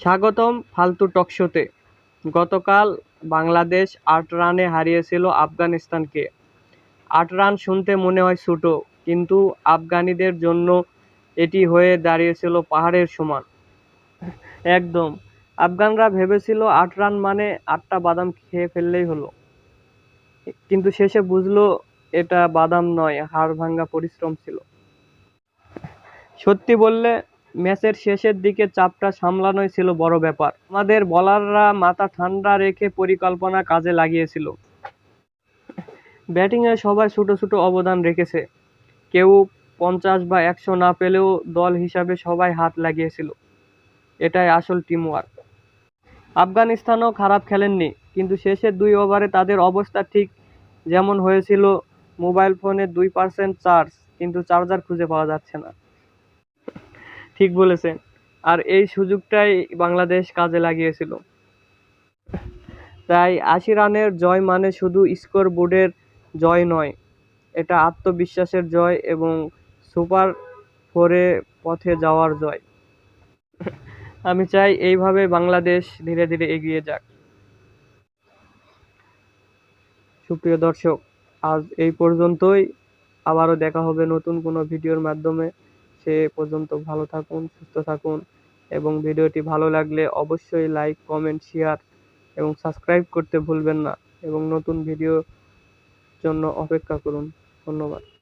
স্বাগতম ফালতু টকশোতে গতকাল বাংলাদেশ আট রানে হারিয়েছিল আফগানিস্তানকে। আট রান শুনতে মনে হয় ছোট, কিন্তু আফগানিদের জন্য এটি হয়ে দাঁড়িয়েছিল পাহাড়ের সমান। একদম, আফগানরা ভেবেছিল আট রান মানে আটটা বাদাম খেয়ে ফেললেই হলো। কিন্তু শেষে বুঝলো এটা বাদাম নয়, হাড় ভাঙা পরিশ্রম ছিল। সত্যি বললে ম্যাচের শেষের দিকে চাপটা সামলানোই ছিল বড় ব্যাপার। আমাদের বলাররা মাথা ঠান্ডা রেখে পরিকল্পনা কাজে লাগিয়েছিল। ব্যাটিংয়ে সবাই ছোট ছোট অবদান রেখেছে। কেউ পঞ্চাশ বা একশো না পেলেও দল হিসাবে সবাই হাত লাগিয়েছিল। এটাই আসল টিমওয়ার্ক আফগানিস্তানও খারাপ খেলেননি, কিন্তু শেষের দুই ওভারে তাদের অবস্থা ঠিক যেমন হয়েছিল। মোবাইল ফোনে দুই পার্সেন্ট চার্জ কিন্তু চার্জার খুঁজে পাওয়া যাচ্ছে না। ঠিক বলেছেন। আর এই সুযোগটাই বাংলাদেশ কাজে লাগিয়েছিল। তাই আশি রানের জয় মানে শুধু স্কোর বোর্ডের জয় নয়, এটা আত্মবিশ্বাসের জয় এবং সুপার ফোরে পথে যাওয়ার জয়। আমি চাই এইভাবে বাংলাদেশ ধীরে ধীরে এগিয়ে যাক। সুপ্রিয় দর্শক, আজ এই পর্যন্তই। আবারও দেখা হবে নতুন কোনো ভিডিওর মাধ্যমে। সে পর্যন্ত ভালো থাকুন, সুস্থ থাকুন এবং ভিডিওটি ভালো লাগলে অবশ্যই লাইক কমেন্ট শেয়ার এবং সাবস্ক্রাইব করতে ভুলবেন না এবং নতুন ভিডিও জন্য অপেক্ষা করুন। ধন্যবাদ।